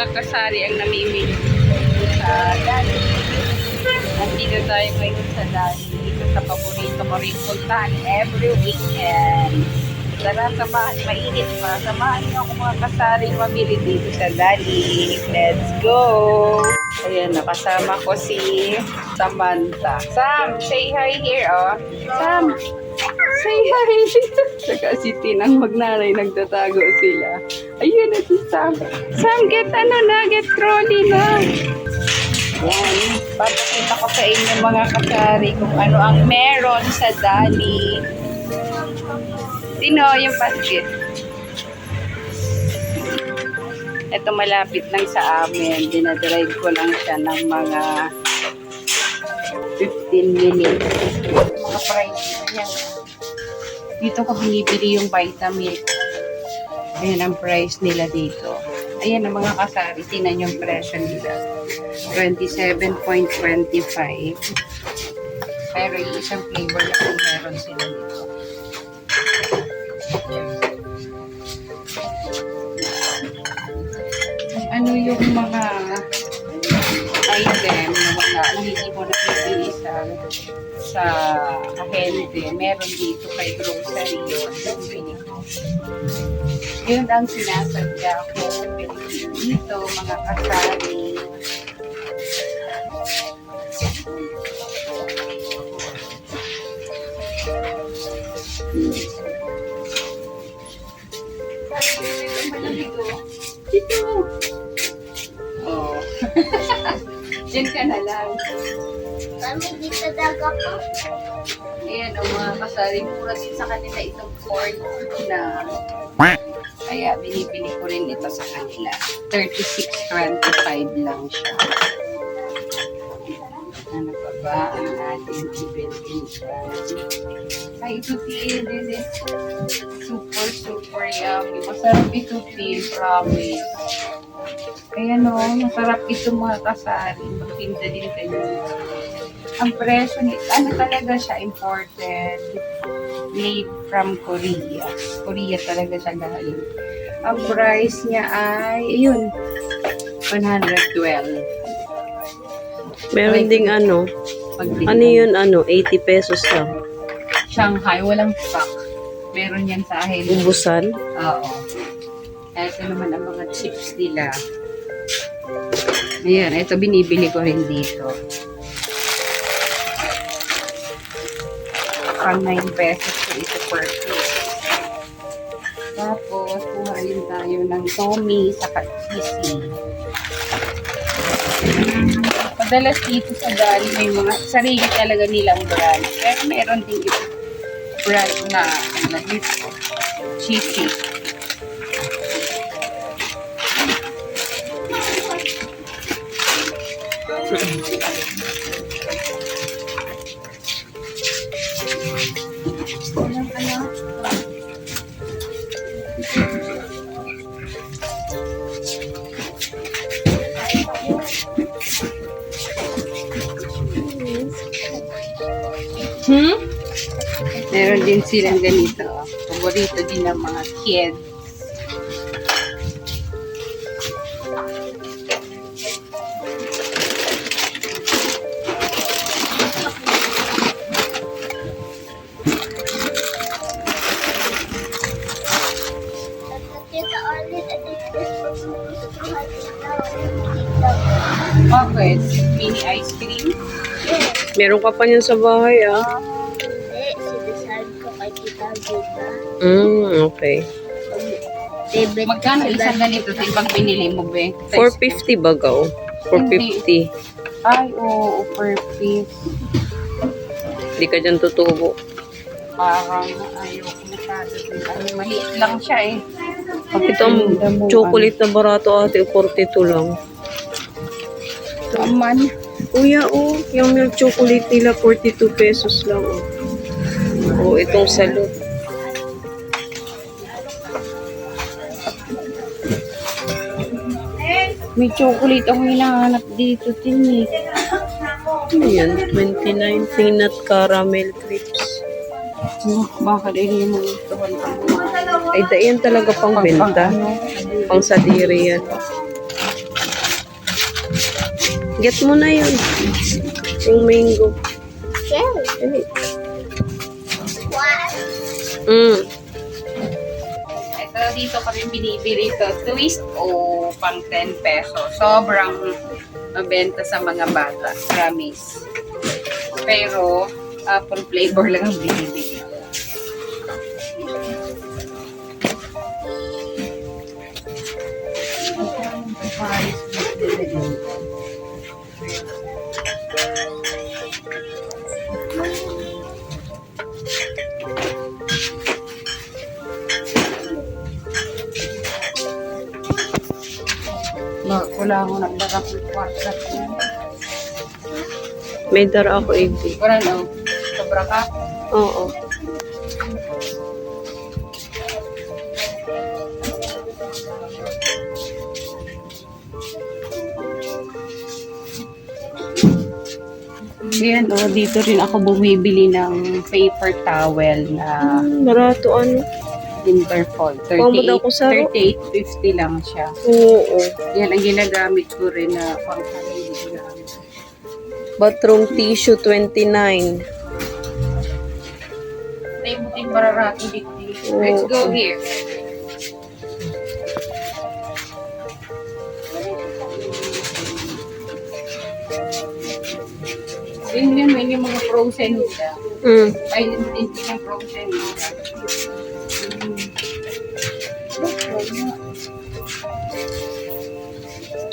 mga kasari ang namimili sa Dali? Nandito tayo ngayon sa Dali. Ito sa paborito ko rin puntahan every weekend. Tara, samahan. Mainit pa. Samahan niyo ako mga kasari mamili dito sa Dali. Let's go! Ayan, nakasama ko si Samantha. Sam, say hi here, oh. Sam, say hi. Saka si Tinang magnanay, nagtatago sila. Ayun na si Sam. Sam, get ano na, get trolley na. Yan. Papakita ko sa inyo mga kasari kung ano ang meron sa Dali. Tino, yung basket. Ito malapit lang sa amin. Dinadrive ko lang siya ng mga 15 minutes. Mga price yan. Dito ko binibili yung Vitamilk. Ayan ang price nila dito. Ayan ang mga kasari. Tinan yung presyo nila. 27.25. Pero yung isang flavor lang ang meron sila dito. Ano yung mga item na wala, na hindi mo nakikili sa sa ahente, meron dito kay grocery yun. Yung bili ko. Yun ang sinasadya ko. Dito, mga kasari. Dito. Oh. Diyan ka na lang. Kami dito daga po. Ayan, ang mga kasari, mura din sa kanila itong pork na kaya binibili ko rin ito sa kanila. 36.25 lang siya. Ano pa ba ang ating ibigin Ay, ito feel din eh. Super, super yummy. Masarap ito feel, promise. Kaya no, masarap ito mga kasari. Magtinda din kayo. Ang presyo ni ano talaga siya, imported. Made from Korea. Korea talaga siya galing. Ang price niya ay, ayun, 112. Meron ding ano, Pagbili ano yun ano, 80 pesos lang. Shanghai, walang stock. Meron yan sa ahin. Ubusan. Oo. Ito naman ang mga chips nila. Ayan, ito binibili ko rin dito. Pang 9 pesos ko ito per piece. Tapos, kuha rin tayo ng Tommy sa Sisi. Madalas dito sa Dali may mga sarili talaga nilang brand. Pero meron din ito brand na ano dito. Cheesy. Walang Meron din silang ganito. Paborito din ng mga kids. Bakit? Mini ice cream? Meron ka pa niyan sa bahay ah. Mm, okay. Magkano isang ganito din pag binili mo, be? 450 bagaw. 450. Ay, oo, per piece. Hindi ka dyan tutubo. Parang ayoko masyado. Ay, maliit lang siya eh. Ito ang chocolate na barato ate, 42 lang. ano, Naman. Kuya, oh, yung milk chocolate nila, 42 pesos lang. Oh, oh itong salud. May chocolate ako hinahanap dito, tin eh. Ano yan? 29 peanut caramel crisps. Oh, baka din yung mga gustuhan ko. Ay, da, yan talaga pang benta. ano, Pang sadiri yan. Get mo na yun. Yung mango. What? Mm. Ito, dito kami binibili ito. Twist o pang 10 peso. Sobrang mabenta sa mga bata. Promise. Pero, apple flavor lang ang binibili. Wala ako nagdarap ng kwarta. May dara ako, Iggy. Wala no? Sobra ka? Oo. Yan o, dito rin ako bumibili ng paper towel na Mm, barato ano. Pamod ako sa ro- 38.50 lang siya. Oo. Yan ang ginagamit ko rin na pang. Bathroom tissue, 29. Tayo buting pararati dito. Let's go here. Yun yun, yun yung mga frozen nila. Mm. Ay, yun din yung frozen nila.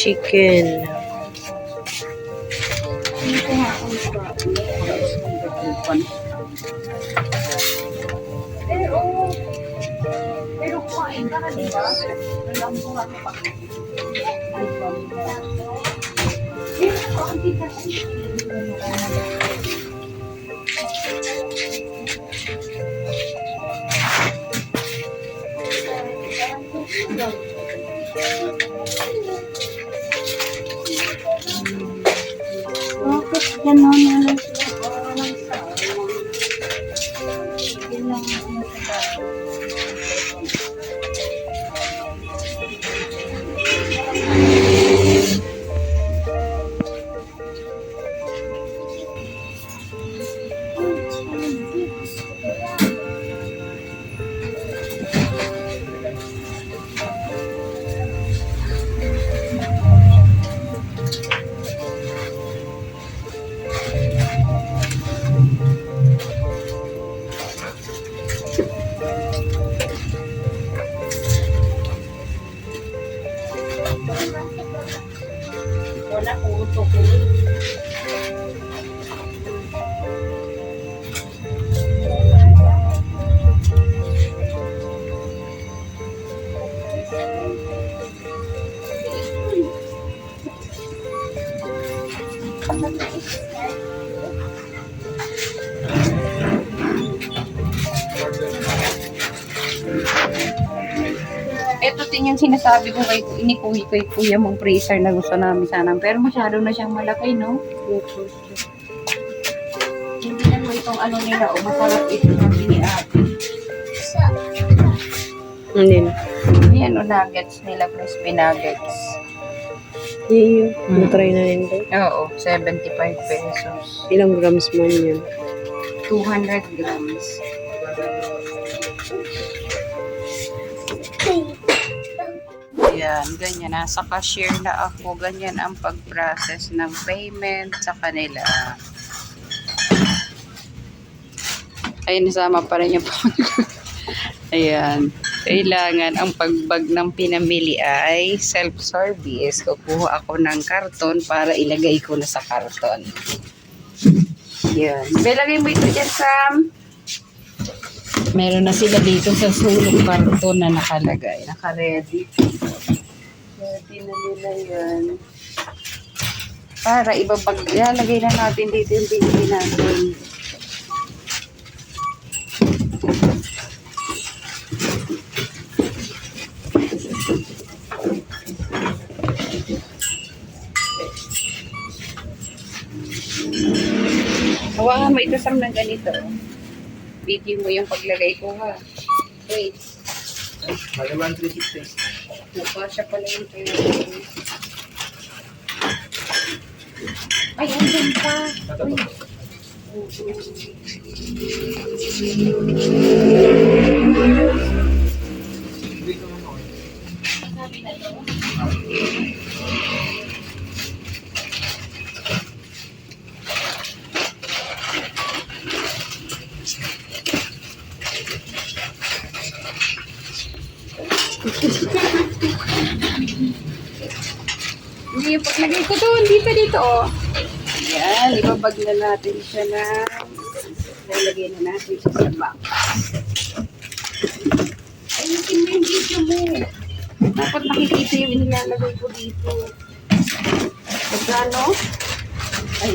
Chicken. Pero, pero kumain ka na, di ba? Alam mo nga pa. Bakit gano'n na lang sila? Parang Ito din yung sinasabi ko kay ni Kuya, kay Kuya mong freezer na gusto namin sana. Pero masyado na siyang malaki, no? Hindi naman itong ano nila, o masarap ito sabi ni ate. Sa Hindi na. Yan o, nuggets nila, crispy nuggets. Iyo. Mm. Matry na rin daw. Oo, 75 pesos. Ilang grams man yan? 200 grams. Yan, ganyan. Nasa cashier na ako. Ganyan ang pag-process ng payment sa kanila. Ayun, nasama pa rin yung phone. Ayan. Kailangan ang pagbag ng pinamili ay self-service. Kukuha ako ng karton para ilagay ko na sa karton. Yan. Belagay mo ito dyan, Sam. Meron na sila dito sa sulong karton na nakalagay. Naka-ready. Ready na nila yan. Para ibabag, lalagay na natin dito yung binili natin. Hawakan mo ito Sam ng ganito. Video mo yung paglagay ko ha. Wait. Malaman 360. Mukha siya pala yung tayo. Ay, andun pa. Uy. Hindi yung paglagay ko doon. Dito, dito. Oh. Yan, ibabag na natin siya na. Lalagay na natin siya sa box. Ayusin mo yung video mo. Dapat nakikita yung inilalagay ko dito. Magkano? Ay,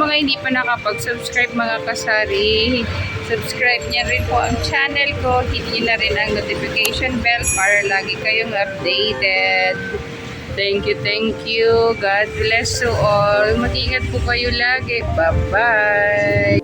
mga hindi pa nakapag-subscribe mga kasari, subscribe niya rin po ang channel ko. Hit na rin ang notification bell para lagi kayong updated. Thank you, thank you. God bless you all. Mag-ingat po kayo lagi. Bye-bye.